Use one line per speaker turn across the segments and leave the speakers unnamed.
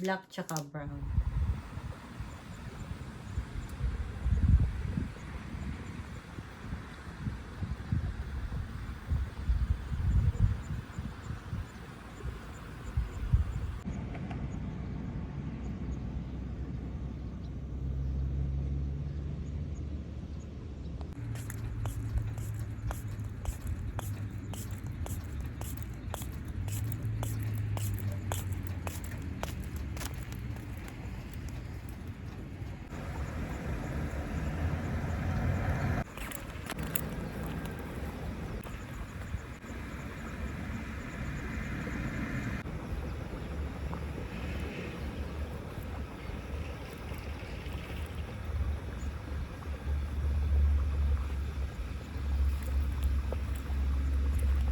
Black tsaka brown.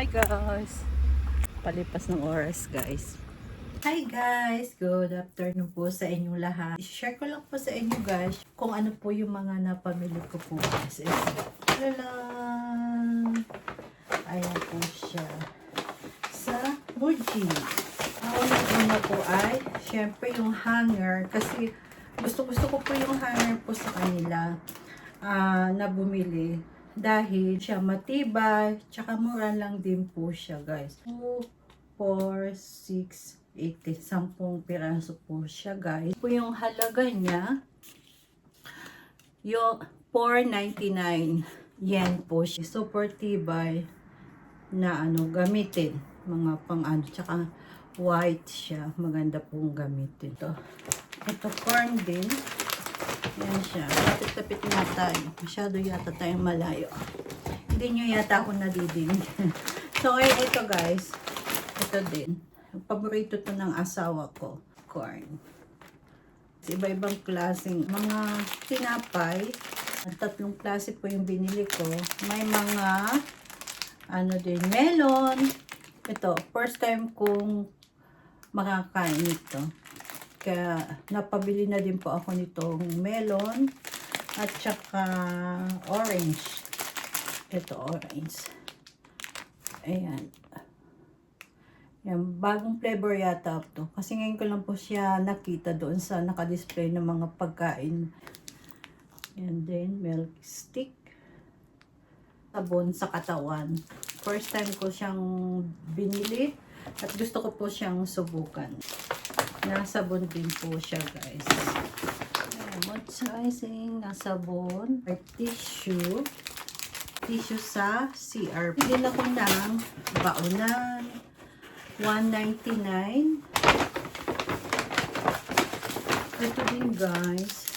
Hi guys! Palipas ng oras guys. Hi guys! Good afternoon po sa inyong lahat. I-share ko lang po sa inyo guys kung ano po yung mga napamili ko po guys. Is, Talaan! Ayan po siya. Sa Muji. Ang una po ay, syempre yung hanger. Kasi gusto-gusto ko po yung hanger po sa kanila ah, na bumili dahil siya matibay, tsaka mura lang din po siya guys. 2, 4, 6, 8, 10 piraso po siya guys. Po yung halaga niya, yung 4.99 yen po siya. Super tibay na ano gamitin. Mga pang ano, tsaka white siya. Maganda pong gamitin. Ito, ito corn din. Yan siya. Tapit-tapit na tayo. Masyado yata tayong malayo. Hindi nyo yata ako nadidinig. so, ngayon ito guys. Ito din. Paborito to ng asawa ko. Corn. Iba-ibang klaseng mga tinapay. At tatlong klase po yung binili ko. May mga ano din, melon. Ito, first time kong makakain ito. Kaya napabili na din po ako nitong melon at saka orange. Ito orange. Ayan. Yan, bagong flavor yata to. Kasi ngayon ko lang po siya nakita doon sa nakadisplay ng mga pagkain. And then, milk stick. Sabon sa katawan. First time ko siyang binili. At gusto ko po siyang subukan. Nasabon din po siya, guys. Ayan, moisturizing na sabon. Or tissue. Tissue sa CR. Bili ako ng baunan. 199. Ito din, guys.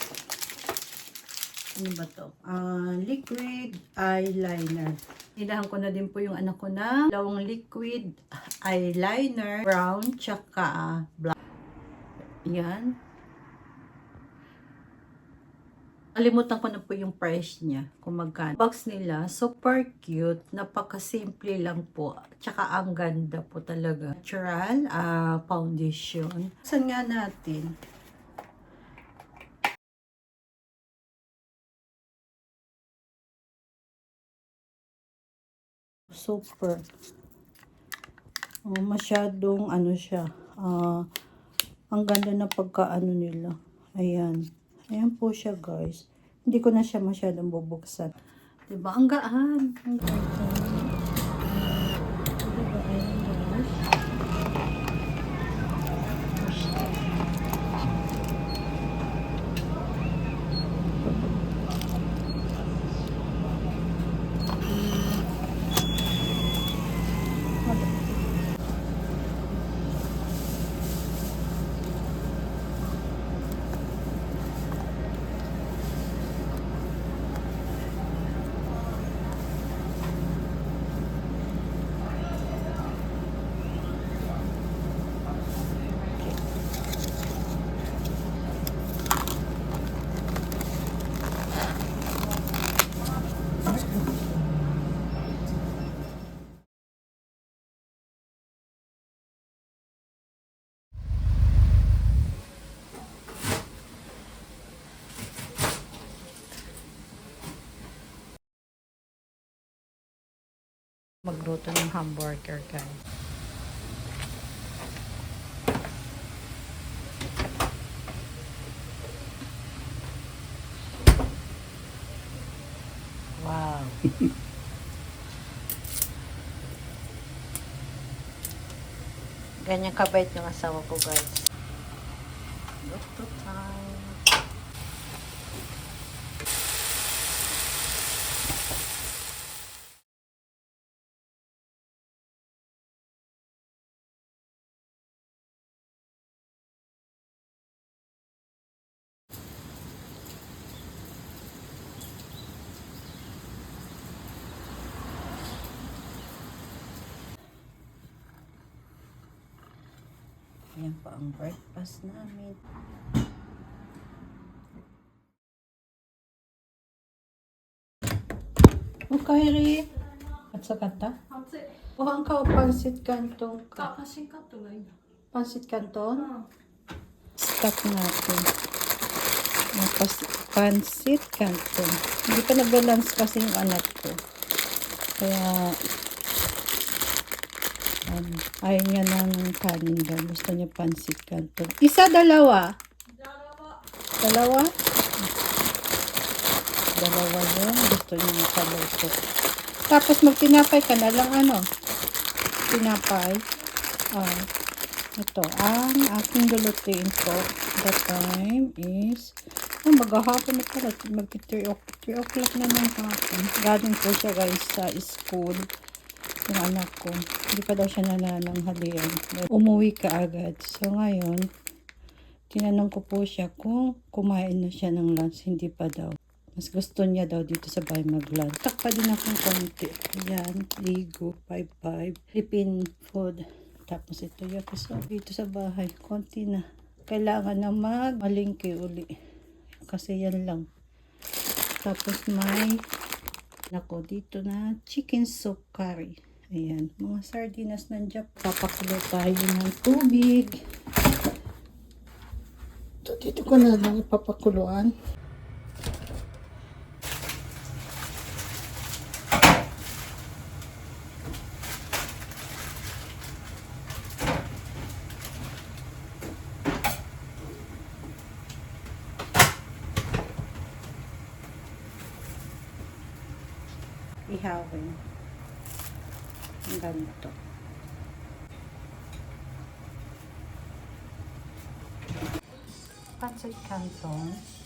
Ano ba to? Ah, liquid eyeliner. Nilahan ko na din po yung anak ko na dalawang liquid eyeliner. Brown, tsaka black. Yan. Alimutan ko na po yung price niya, kung magkano. Box nila, super cute, napakasimple lang po. Tsaka ang ganda po talaga. Natural ah, foundation. Saan nga natin? Super. Oh, masyadong ano siya. Ah, ang ganda na pagkaano nila. Ayan. Ayan po siya guys. Hindi ko na siya masyadong bubuksan. Diba? Ang gaan. Ang ganda. magluto ng hamburger guys. Wow. Ganyan kabait ng asawa ko guys. Ayan po ang breakfast namin. O kairi. At sa kata? O ang kao pansit
kanton
ka.
Pansit kanton na
Pansit kanton?
Ah.
Stop natin. Pansit kanton. Hindi pa nag-balance kasi yung anak ko. Kaya um, ayaw niya ng kanin daw. Gusto niya pansit canton. Isa, dalawa. Dalawa? Dalawa yun. Gusto niya makaluto. Tapos magtinapay ka na lang ano. Tinapay. Ah. Ito, ang aking lulutuin po. The time is, oh, maghahapon na pala. Mag 3 o'clock na ng hapon. Galing po siya guys sa school. Yung anak ko. Hindi pa daw siya nanananghalian. Umuwi ka agad. So ngayon, tinanong ko po siya kung kumain na siya ng lunch. Hindi pa daw. Mas gusto niya daw dito sa bahay mag-lunch. Takpa din akong konti. Ayan, ligo, 5-5. Philippine food. Tapos ito yung so dito sa bahay. Konti na. Kailangan na magmalingki uli. Kasi yan lang. Tapos may nako dito na chicken soup curry. Ayan. Mga sardinas nandiyan. Papakulo tayo ng tubig. Ito, dito ko na lang ipapakuluan. ihawin. Ang ganito. Pancit canton.